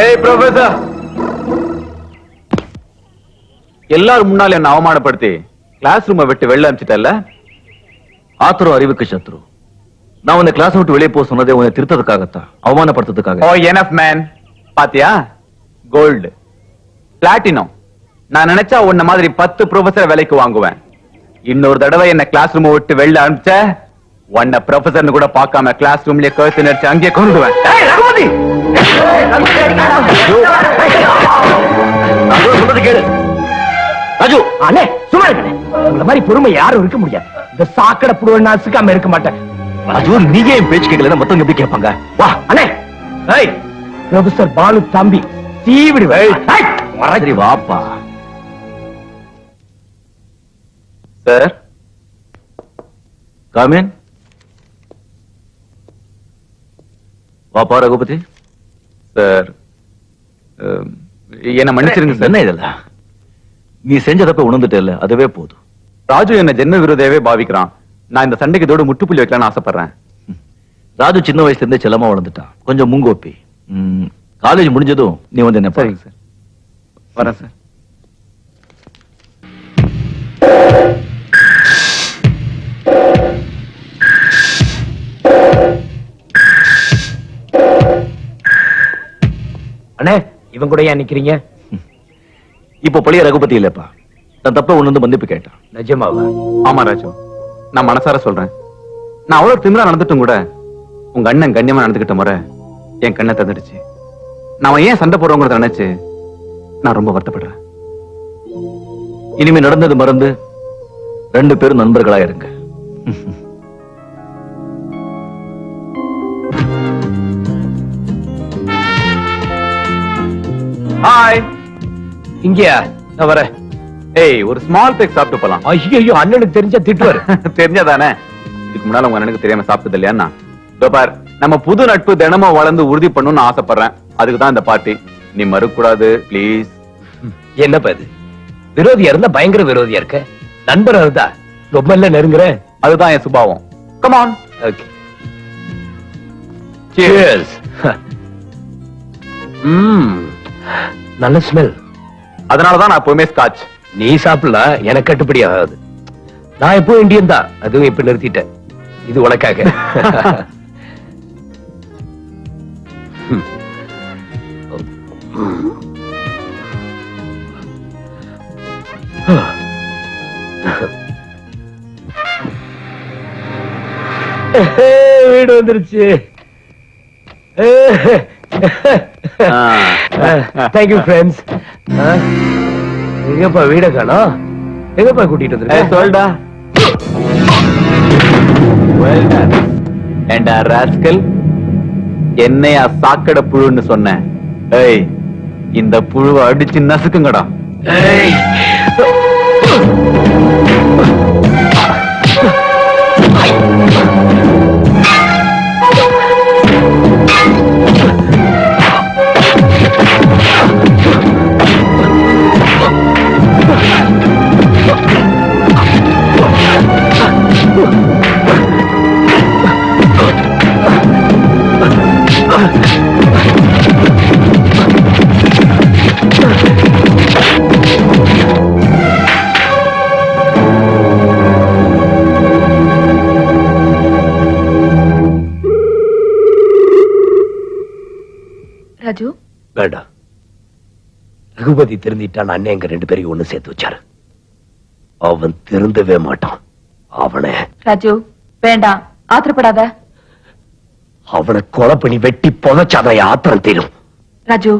ஏய் ப்ரொஃபசர் எல்லாரும் முன்னால என்ன அவமானப்படுத்தி கிளாஸ் ரூமை விட்டு வெளில அனுப்பிச்சிட்டல்ல? ஆத்திரம் அறிவுக்கு சத்ரு. நான் உன்னை கிளாஸ் விட்டு வெளியே போக சொன்னதே உன்னை திருத்ததுக்காகத்தான் ஓ அவமானப்படுத்துறதுக்காக என்எஃப் மேன் பாத்தியா? கோல்டு பிளாட்டினம் நான் நினைச்சா உன்ன மாதிரி பத்து ப்ரொஃபசர் விலைக்கு வாங்குவேன். இன்னொரு தடவை என்ன கிளாஸ் ரூம் விட்டு வெளில அனுப்பிச்ச உன்னை ப்ரொஃபசர்னு கூட பார்க்காம கிளாஸ் ரூம்லயே கழுத்து அங்கேயே கொண்டுடுவேன். சொல்றது கேளு ராஜு அண்ணே சும்மா இருக்கண்ணே உங்களை மாதிரி பொறுமை யாரும் இருக்க முடியாது இந்த சாக்கடை நான் சிக்காம இருக்க மாட்டேன் ராஜு நீங்க என் பேச்சு கேட்கல மத்தவங்க எப்படி கேட்பாங்க வா அண்ணே ஏய் ப்ரொஃபசர் பாலு தம்பி சரி வாப்பா சார் வாப்பா ரகுபதி சார் என்ன மன்னிச்சிருங்க சார். என்ன இதெல்லாம்? நீ செஞ்ச தப்ப உணர்ந்துட்டே அதுவே போதும். ராஜு என்ன ஜென்ம விரோதையவே பாவிக்கிறான். நான் இந்த சண்டைக்கு இதோட முட்டுப்புள்ளி வைக்கலாம்னு ஆசைப்படுறேன். ராஜு சின்ன வயசுல இருந்தே செல்லமா வளர்ந்துட்டான். கொஞ்சம் மூங்கோப்பி. காலேஜ் முடிஞ்சதும் நீ வந்து என்ன சரிங்க சார். வரேன் சார். அண்ணே இவன் கூட ஏன் நிக்கிறீங்க? இப்போ பழைய ரகுபதி இல்லப்பா தன் தப்ப உணர்ந்து மன்னிப்பு கேட்டான். நிஜமாவா? ஆமா ராஜு. நான் மனசார சொல்றேன். நான் அவ்வளவு திமிரா நடந்துட்டும் கூட உங்க அண்ணன் கண்ணியமா நடந்துகிட்ட முறை என் கண்ணை தந்துடுச்சு. நான் ஏன் சண்டை போடுறோங்கிறத நினைச்சு நான் ரொம்ப வருத்தப்படுறேன். இனிமே நடந்தது மறந்து ரெண்டு பேரும் நண்பர்களா இருங்க ஹாய் இங்கயா? நான் வரேன். ஏய் ஒரு ஸ்மால் பேக் சாப்பிட்டு போலாம். ஐயோ அண்ணனுக்கு தெரிஞ்சா திட்டுவாரு. தெரிஞ்சதானே? இதுக்கு முன்னால உங்க அண்ணனுக்கு தெரியாம சாப்பிட்டது இல்லையா இதோ பார் நம்ம புது நட்பு தினமும் வளர்ந்து உறுதி பண்ணணும்னு ஆசைப்படுறேன். அதுக்கு தான் இந்த பார்ட்டி நீ மறுக்க கூடாது ப்ளீஸ் என்னப்பா இது? விரோதியா இருந்தா பயங்கர விரோதியா இருக்க? நண்பரா இருந்தா ரொம்ப எல்லாம் நெருங்குற? அதுதான் என் சுபாவம். கமான் ஓகே சியர்ஸ் ம். நல்ல ஸ்மெல் அதனாலதான் நான் எப்பவுமே ஸ்காட்ச் நீ சாப்பிடலாம் எனக்கு கட்டுப்படி ஆகாது. நான் எப்போ இந்தியன் தான். அதுவும் இப்ப நிறுத்திட்டேன். இது உனக்காக. வீடு வந்துருச்சு. தேங்க்யூ ஃப்ரெண்ட்ஸ் எங்கப்பா வீட காணோம் எங்கப்பா கூட்டிட்டு ஏய், வந்திருக்க சொல்டா. ஏண்டா ராஸ்கல்? என்னையா சாக்கடை புழுன்னு சொன்னேன் ஏய் இந்த புழுவை அடிச்சு நசுக்குங்கடா. ஏய். ரகுபதி திருந்திட்டான் அண்ணன் எங்க ரெண்டு பேரையும் ஒண்ணு சேர்த்து வச்சாரு. அவன் திருந்தவே மாட்டான். அவனை ராஜு வேண்டாம் ஆத்திரப்படாத. அவனை கொலை பண்ணி வெட்டி புதைச்சாதான் ஆத்திரம் தீரும். ராஜு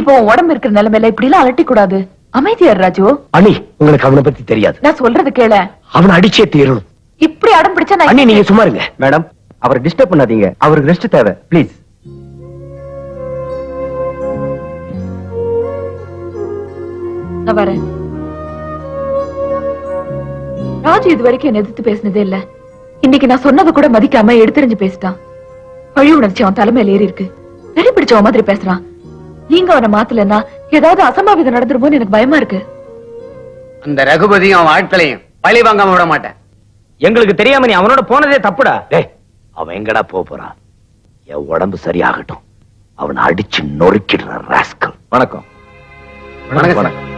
இப்போ உடம்பு இருக்கிற நிலைமையில இப்படி எல்லாம் அலட்டி கூடாது அமைதியார் ராஜு. அண்ணி உங்களுக்கு அவனை பத்தி தெரியாது. நான் சொல்றது கேள. அவனை அடிச்சே தீரணும். இப்படி அடம் பிடிச்சா நான் அண்ணி நீங்க சும்மா இருங்க. மேடம் அவரை டிஸ்டர்ப் பண்ணாதீங்க. அவருக்கு ரெஸ்ட் தேவை ப்ளீஸ் நான் வரேன். ராஜு இது வரைக்கும் என்ன எதிர்த்து பேசினதே இல்ல. இன்னைக்கு நான் சொன்னதை கூட மதிக்காம எடுத்தெறிஞ்சு பேசிட்டான். பழி உணர்ச்சி அவன் தலைமையில ஏறி இருக்கு வெறி பிடிச்சவன் மாதிரி பேசுறான். நீங்க அவனை மாத்தலன்னா ஏதாவது அசம்பாவிதம் நடந்துருமோன்னு எனக்கு பயமா இருக்கு. அந்த ரகுபதியும் அவன் ஆட்களையும் பழி வாங்காம விட மாட்டேன். எங்களுக்கு தெரியாம நீ அவனோட போனதே தப்புடா. டேய் அவன் எங்கடா போக போறான்? என் உடம்பு சரியாகட்டும். அவனை அடிச்சு நொறுக்கிடுற ராஸ்கல் வணக்கம். வணக்கம்.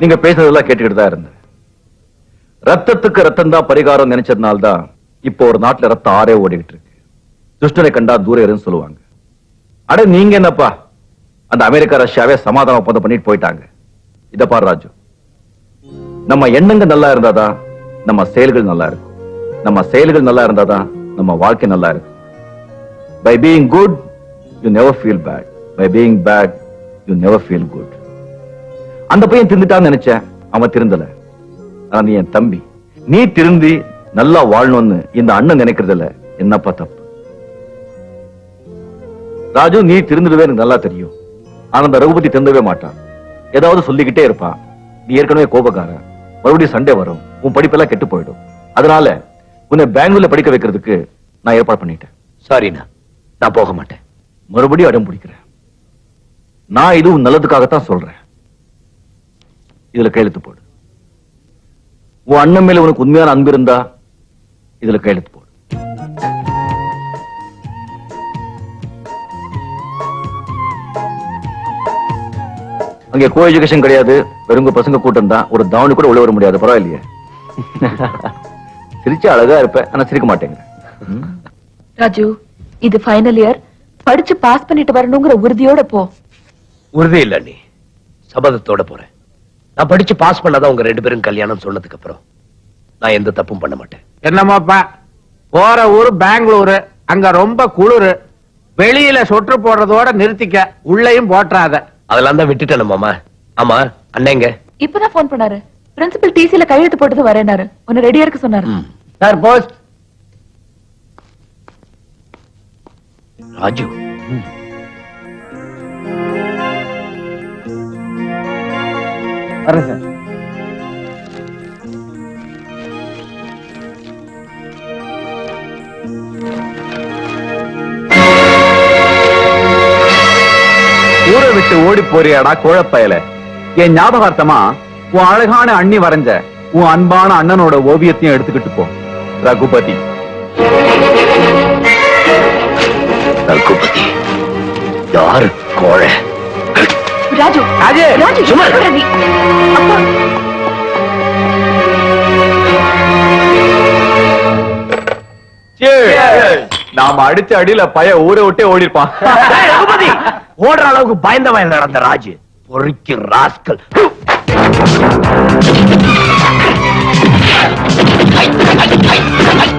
நீங்க பேசுறதெல்லாம் கேட்டுக்கிட்டு தான் இருந்தேன். ரத்தத்துக்கு ரத்தம் தான் பரிகாரம் நினைச்சதுனால தான் இப்போ ஒரு நாட்டுல ரத்தம் ஆறே ஓடிக்கிட்டு இருக்கு. துஷ்டனை கண்டா தூரம் இருன்னு சொல்லுவாங்க. அட நீங்க என்னப்பா? அந்த அமெரிக்கா ரஷ்யாவே சமாதான ஒப்பந்தம் பண்ணிட்டு போயிட்டாங்க. இத பாரு ராஜு. நம்ம எண்ணங்க நல்லா இருந்தாதான் நம்ம செயல்கள் நல்லா இருக்கும். நம்ம செயல்கள் நல்லா இருந்தாதான் நம்ம வாழ்க்கை நல்லா இருக்கும். By being good you never feel bad by being bad you never feel good அந்த பையன் திருந்துட்டான்னு நினைச்சேன். அவன் திருந்தல. ஆனா நீ என் தம்பி. நீ திருந்தி நல்லா வாழணும்னு இந்த அண்ணன் நினைக்கிறதுல என்னப்பா தப்பு? ராஜு நீ திருந்துடுவே எனக்கு நல்லா தெரியும். ஆனா அந்த ரகுபதி திருந்தவே மாட்டான். ஏதாவது சொல்லிக்கிட்டே இருப்பான் நீ ஏற்கனவே கோபக்காரன். மறுபடியும் சண்டே வரும். உன் படிப்பெல்லாம் கெட்டு போயிடும். அதனால உன்னை பெங்களூர்ல படிக்க வைக்கிறதுக்கு நான் ஏற்பாடு பண்ணிட்டேன். சாரிண்ணா நான் போக மாட்டேன். மறுபடியும் அடம் பிடிக்கிறேன். நான் இது நல்லதுக்காகத்தான் சொல்றேன். இதுல கையெழுத்து போடு. உன் அண்ணன் மேல உனக்கு உண்மையான அன்பு இருந்தா இதுல கையெழுத்து போடு. அங்க கோ எஜுகேஷன் கிடையாது வெறுங்க பசங்க கூட்டம் தான். ஒரு தவணி கூட உள்ள வர முடியாது. பரவாயில்லையே. சிரிச்சா அழகா இருப்பேன் ஆனா சிரிக்க மாட்டேங்க ராஜு இது ஃபைனல் இயர் படிச்சு பாஸ் பண்ணிட்டு வரணுங்கிற உறுதியோட போ. உறுதி இல்ல நீ. சபதத்தோட போறேன் நான் படிச்சு பாஸ் பண்ணாதான் உங்க ரெண்டு பேரும் கல்யாணம் சொன்னதுக்கு அப்புறம் நான் எந்த தப்பும் பண்ண மாட்டேன். என்னமோப்பா? போற ஊரு பெங்களூரு. அங்க ரொம்ப குளிரு. வெளியில சொட்டு போடுறதோட நிறுத்திக்க. உள்ளேயும் போட்டுறாத அதெல்லாம் தான் விட்டுட்டேன் மாமா. ஆமா அண்ணேங்க இப்பதான் போன் பண்ணாரு. பிரின்சிபல் டிசில கையெழுத்து போட்டது வரேனாரு உன்னை ரெடியா இருக்க சொன்னாரு. Sir post Raju. வரேன் சார். ஊரை விட்டு ஓடி போறியாடா கோழப்பயல? என் ஞாபகார்த்தமா உன் அழகான அண்ணி வரைஞ்ச உன் அன்பான அண்ணனோட ஓவியத்தையும் எடுத்துக்கிட்டு போ. ரகுபதி. ரகுபதி. யாரு கோழை? ராஜு ராஜு, ராஜு சும்மா நீ? அப்பா. நாம அடிச்ச அடியில பய ஊரை விட்டே ஓடிருப்பான். ஓடுற அளவுக்கு பயந்தவன் நடந்த ராஜு பொறுக்கி ராஸ்கல். ராஜு